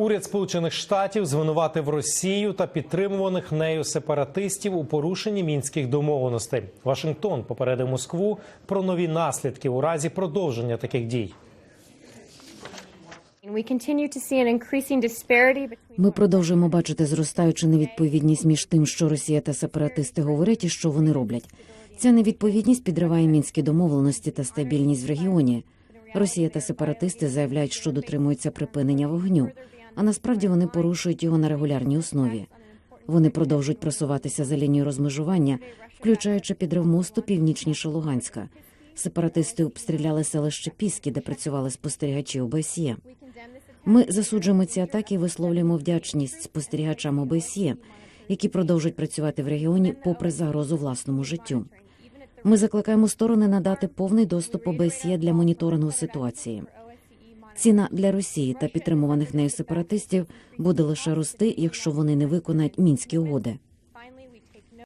Уряд Сполучених Штатів звинуватив Росію та підтримуваних нею сепаратистів у порушенні мінських домовленостей. Вашингтон попередив Москву про нові наслідки у разі продовження таких дій. Ми продовжуємо бачити зростаючу невідповідність між тим, що Росія та сепаратисти говорять і що вони роблять. Ця невідповідність підриває мінські домовленості та стабільність в регіоні. Росія та сепаратисти заявляють, що дотримуються припинення вогню, а насправді вони порушують його на регулярній основі. Вони продовжують просуватися за лінією розмежування, включаючи підрив мосту північніше Луганська. Сепаратисти обстріляли селище Піски, де працювали спостерігачі ОБСЄ. Ми засуджуємо ці атаки і висловлюємо вдячність спостерігачам ОБСЄ, які продовжують працювати в регіоні попри загрозу власному життю. Ми закликаємо сторони надати повний доступ ОБСЄ для моніторингу ситуації. Ціна для Росії та підтримуваних нею сепаратистів буде лише рости, якщо вони не виконають мінські угоди.